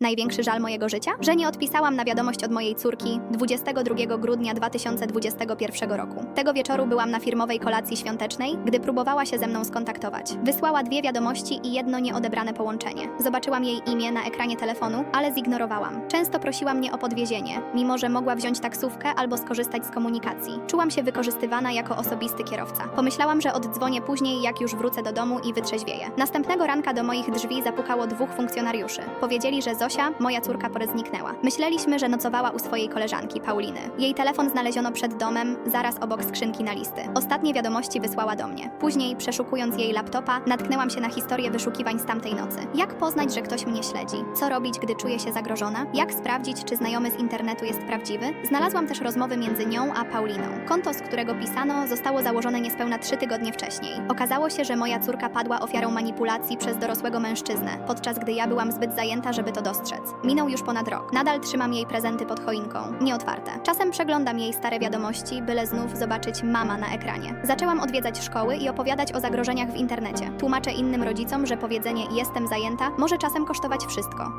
Największy żal mojego życia? Że nie odpisałam na wiadomość od mojej córki 22 grudnia 2021 roku. Tego wieczoru byłam na firmowej kolacji świątecznej, gdy próbowała się ze mną skontaktować. Wysłała dwie wiadomości i jedno nieodebrane połączenie. Zobaczyłam jej imię na ekranie telefonu, ale zignorowałam. Często prosiła mnie o podwiezienie, mimo że mogła wziąć taksówkę albo skorzystać z komunikacji. Czułam się wykorzystywana jako osobisty kierowca. Pomyślałam, że oddzwonię później, jak już wrócę do domu i wytrzeźwieję. Następnego ranka do moich drzwi zapukało dwóch funkcjonariuszy. Powiedzieli, że Zosia, moja córka, porę zniknęła. Myśleliśmy, że nocowała u swojej koleżanki, Pauliny. Jej telefon znaleziono przed domem, zaraz obok skrzynki na listy. Ostatnie wiadomości wysłała do mnie. Później, przeszukując jej laptopa, natknęłam się na historię wyszukiwań z tamtej nocy. Jak poznać, że ktoś mnie śledzi? Co robić, gdy czuję się zagrożona? Jak sprawdzić, czy znajomy z internetu jest prawdziwy? Znalazłam też rozmowy między nią a Pauliną. Konto, z którego pisano, zostało założone niespełna trzy tygodnie wcześniej. Okazało się, że moja córka padła ofiarą manipulacji przez dorosłego mężczyznę, podczas gdy ja byłam zbyt zajęta, żeby to dostrzec. Minął już ponad rok. Nadal trzymam jej prezenty pod choinką, nieotwarte. Czasem przeglądam jej stare wiadomości, byle znów zobaczyć mama na ekranie. Zaczęłam odwiedzać szkoły i opowiadać o zagrożeniach w internecie. Tłumaczę innym rodzicom, że powiedzenie jestem zajęta może czasem kosztować wszystko.